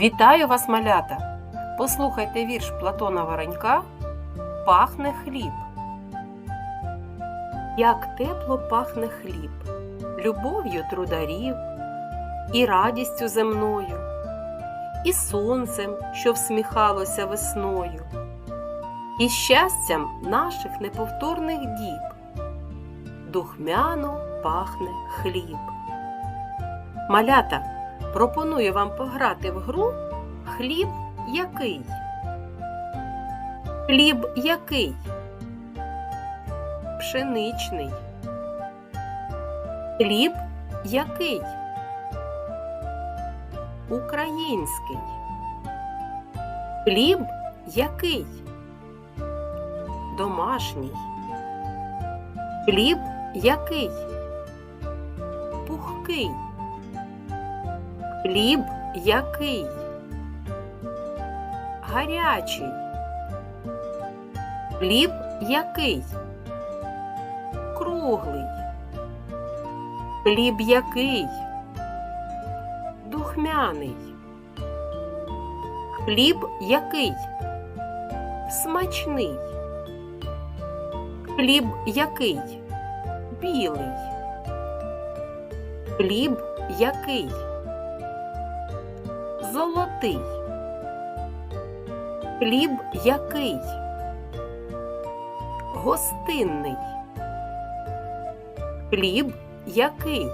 Вітаю вас, малята! Послухайте вірш Платона Воронька Пахне хліб. Як тепло пахне хліб, любов'ю трударів, і радістю земною, і сонцем, що всміхалося весною, і щастям наших неповторних діб. Духмяно пахне хліб. Малята, пропоную вам пограти в гру Хліб який? Хліб який? Пшеничний. Хліб який? Український. Хліб який? Домашній. Хліб який? Пухкий. Хліб який? Гарячий. Хліб який? Круглий. Хліб який? Духмяний. Хліб який? Смачний. Хліб який? Білий. Хліб який? Золотий. Хліб який? Гостинний. Хліб який?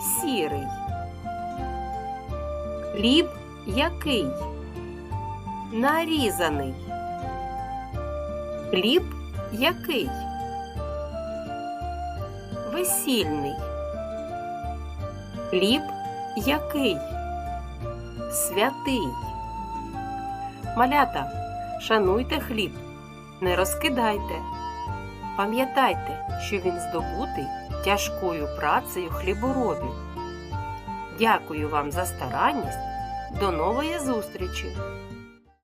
Сірий. Хліб який? Нарізаний. Хліб який? Весільний. Хліб який? Святий. Малята, шануйте хліб, не розкидайте. Пам'ятайте, що він здобутий тяжкою працею хліборобів. Дякую вам за старанність. До нової зустрічі!